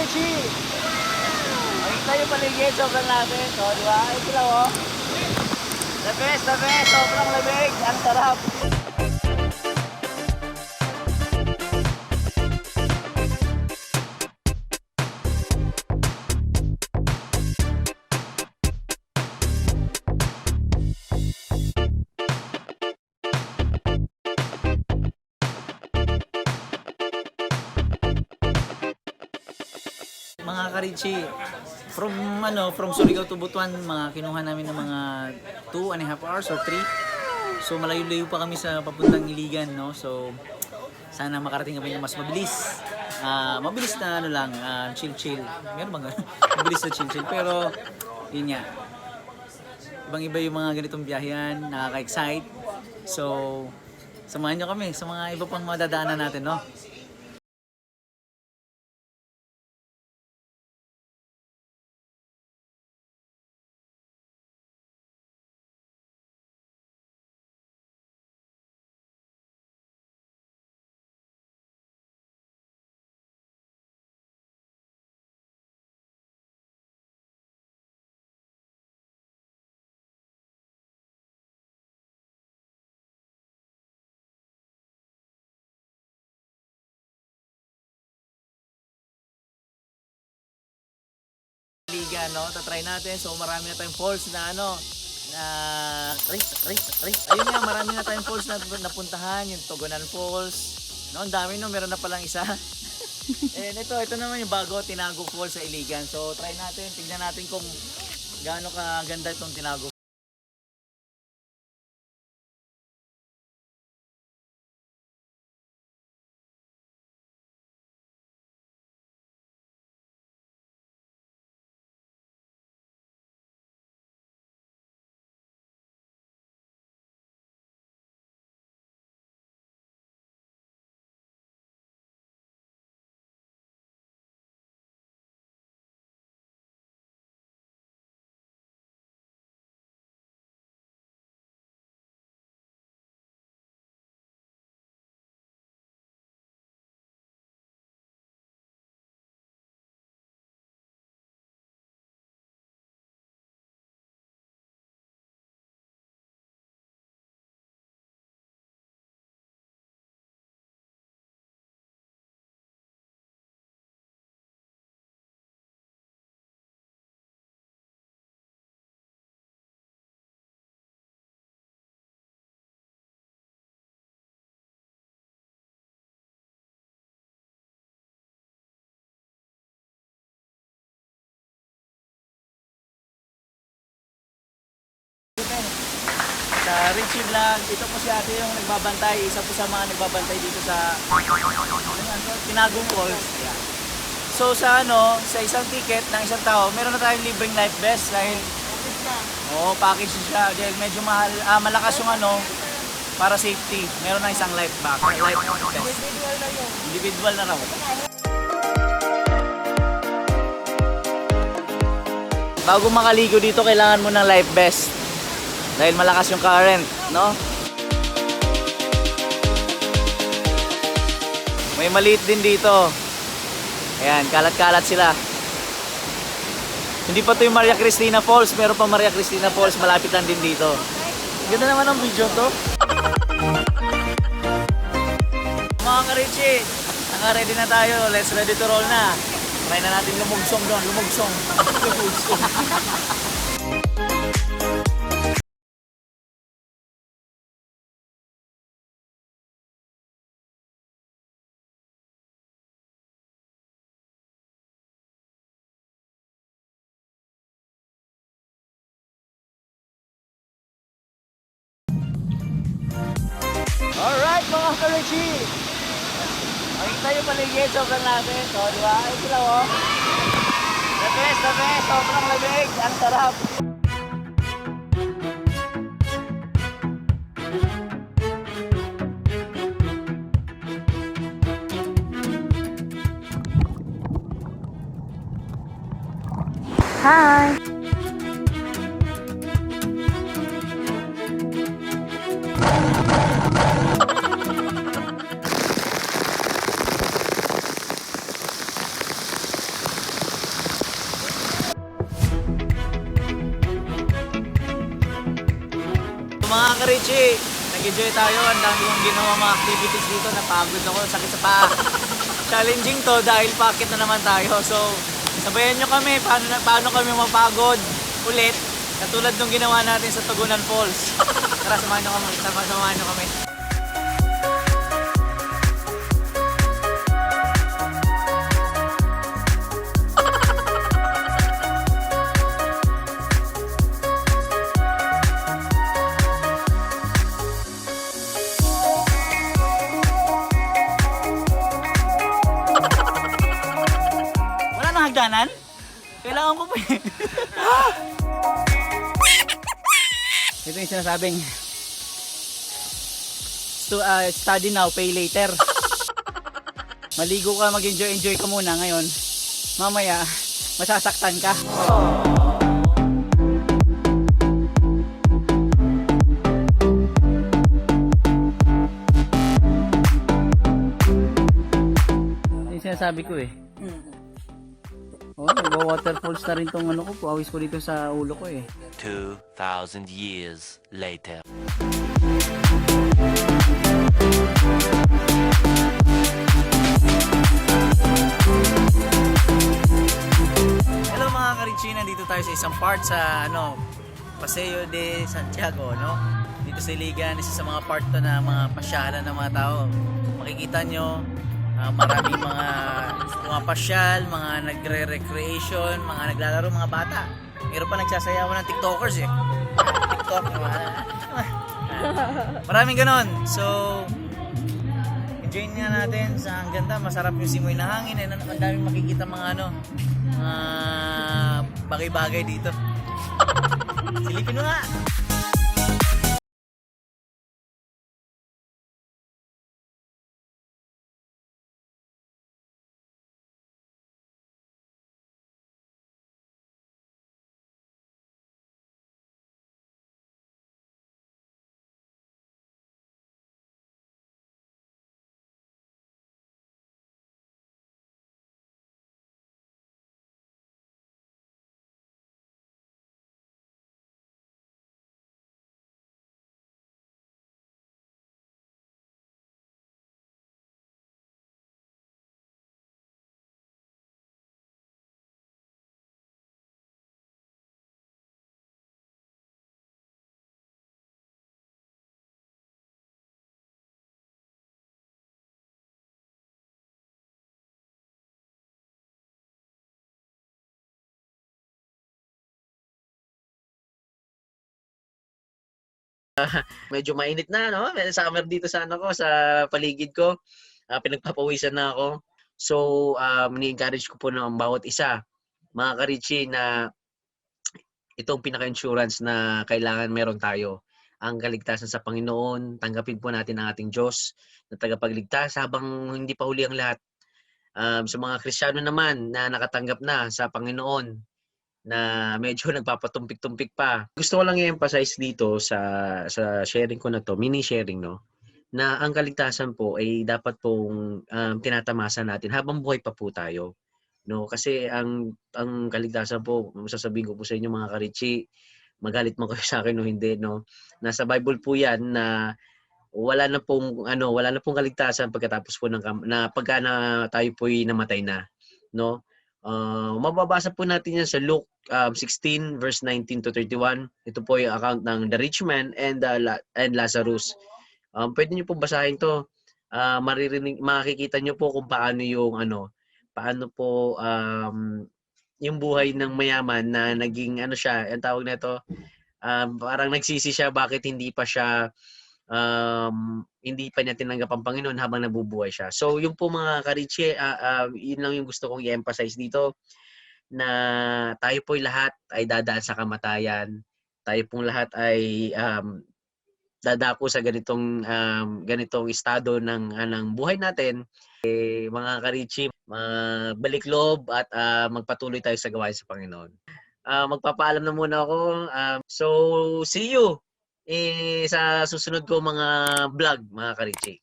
Richie! Makikita yung paligid, sobrang natin. So, di ba? Ay, sila, oh. The best, the best. Sobrang lamig. Ang sarap. Mga Karichi, from ano, from Surigao to Butuan, mga kinuha namin ng mga 2 and a half hours or 3. So malayo-layo pa kami sa papuntang Iligan, no? So sana makarating kami ng mas mabilis. Ah, mabilis na ano lang, ah, chill-chill. Meron bang mabilis na chill-chill. Pero yun nga. Ibang-iba yung mga ganitong biyahean, nakaka-excite. So samahan nyo kami sa mga iba pang madadaanan natin, no? Liga, no? Tatry natin. So, marami na tayong falls na ano, na race, race, race. Ayun nga, marami na tayong falls na napuntahan. Yung Togonan Falls. No, ang dami no, meron na palang isa. And ito, ito naman yung bago, Tinago Falls sa Iligan. So, try natin, tignan natin kung gaano kaganda itong Tinago sa Richie Vlog. Ito po si ate yung nagbabantay. Isa po sa mga nagbabantay dito sa Tinagong Falls. So sa ano, sa isang ticket ng isang tao, meron na tayong libreng life vest dahil Oo, package siya. Dahil medyo mahal, ah, malakas yung ano, para safety. Meron na isang life back, life vest. Individual na raw. Bago makaligo dito, kailangan mo ng life vest. Dahil malakas yung current, no? May maliit din dito. Ayan, kalat-kalat sila. Hindi pa to yung Maria Cristina Falls, meron pa Maria Cristina Falls, malapit lang din dito. Ganda naman ang video to. Mga ka-Richie, naka-ready na tayo. Let's ready to roll na. Try na natin lumugsong doon, lumugsong. lumugsong. mga ka-Richie! Makikita yung paligid, sobrang natin. So, di ba? Ay sila oh. The best, the best. Sobrang lamig. Ang sarap. Hi! Nag-enjoy tayo. Ang dami kong ginawa mga activities dito. Napagod ako, sakit sa paa. Challenging to dahil packet na naman tayo. So, sabayan nyo kami paano, na, paano kami mapagod ulit. Katulad nung ginawa natin sa Tugunan Falls. Tara, samahan nyo kami. Sama- Samahan nyo kami. Hagdanan? Kailangan ko pa eh. Ito yung sinasabing to, uh, study now, pay later. Maligo ka, mag-enjoy, enjoy ka muna ngayon. Mamaya, masasaktan ka. Yung sinasabi ko eh. Oh, nagwa-waterfalls na rin tong ano ko, pawis ko dito sa ulo ko eh. 2,000 years later. Hello mga ka-Richie, nandito tayo sa isang part sa ano, Paseo de Santiago, no? Dito sa Iligan, isa sa mga part to na mga pasyalan ng mga tao. Makikita nyo, ah, maraming mga mga pasyal, mga nagre-recreation, mga naglalaro, mga bata. Meron pa nagsasayawan ng TikTokers eh. TikTok, mga... Maraming ganon. So, enjoy nga natin sa ang ganda, masarap yung simoy na hangin, eh, ang daming makikita mga ano, mga bagay-bagay dito. Silipin mo nga! medyo mainit na, no? May summer dito sa ano ko, sa paligid ko. Ah, pinagpapawisan na ako. So, um, ni-encourage ko po ng bawat isa, mga karichi, na itong pinaka-insurance na kailangan meron tayo. Ang kaligtasan sa Panginoon, tanggapin po natin ang ating Diyos na tagapagligtas habang hindi pa huli ang lahat. Um, sa mga Kristiyano naman na nakatanggap na sa Panginoon, na medyo nagpapatumpik-tumpik pa. Gusto ko lang i-emphasize dito sa sa sharing ko na to, mini sharing no, na ang kaligtasan po ay dapat pong um, tinatamasa natin habang buhay pa po tayo. No, kasi ang ang kaligtasan po, masasabihin ko po sa inyo mga karichi, magalit man kayo sa akin o hindi no. Nasa Bible po 'yan na wala na pong ano, wala na pong kaligtasan pagkatapos po ng na pagka na tayo po'y namatay na, no? Uh, mababasa po natin yan sa Luke um, 16 verse 19 to 31. Ito po yung account ng the rich man and La- and Lazarus. Um, pwede niyo po basahin to. Uh, maririnig makikita niyo po kung paano yung ano, paano po um, yung buhay ng mayaman na naging ano siya, ang tawag nito, um, parang nagsisi siya bakit hindi pa siya um, hindi pa niya tinanggap ang Panginoon habang nabubuhay siya. So, yung po mga kariche, uh, uh, yun lang yung gusto kong i-emphasize dito na tayo po'y lahat ay dadaan sa kamatayan. Tayo pong lahat ay um, dadako sa ganitong um, ganitong estado ng uh, buhay natin. Eh, mga karichi, magbalik loob at uh, magpatuloy tayo sa gawain sa Panginoon. Uh, magpapaalam na muna ako. Um, so, see you eh, sa susunod ko mga vlog, mga karichi.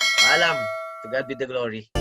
Paalam. To God be the glory.